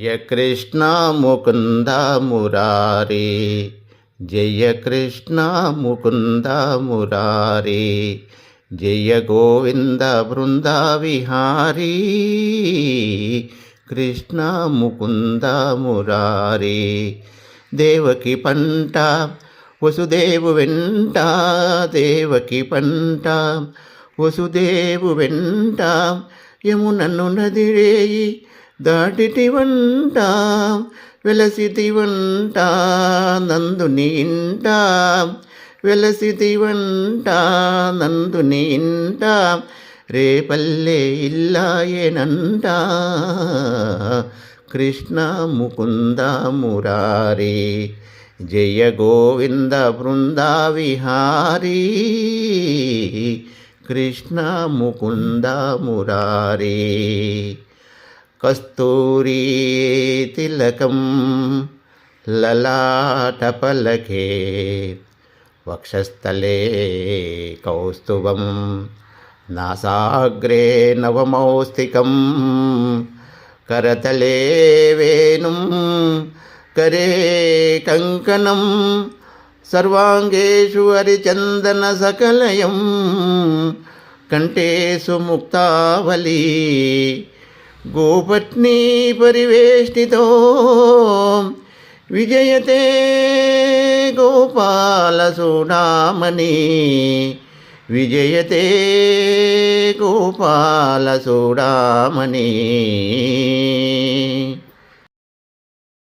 జయ కృష్ణ ముకుంద మురారి జయ కృష్ణ ముకుంద మురారి జయ గోవింద బృంద విహారీ కృష్ణ ముకుంద మురారి. దేవకి పంట వసుదేవు వెంట దేవకి పంట వసుదేవు వెంట యమునన్ను నదిరేయి దాటిటి వంట వెలసితి వంట నందుని ఇంట వెలసితి వంట నందుని ఇంట రేపల్లె ఇల్లాయేనంట కృష్ణ ముకుంద మురారి జయ గోవింద బృంద విహారీ కృష్ణ ముకుంద మురారీ కస్తూరీతిలకం లలాటపలకే వక్షస్థలే కౌస్తుభం నాసాగ్రే నవమౌస్తికం కరతలే వేణు కరే కంకణం సర్వాంగేషు హరిచందన సకలయం కంఠేషు ముక్తావళీ गोपत्नी परिवेष्टितो विजयते गोपालसुनामणि विजयते गोपालसुडामणि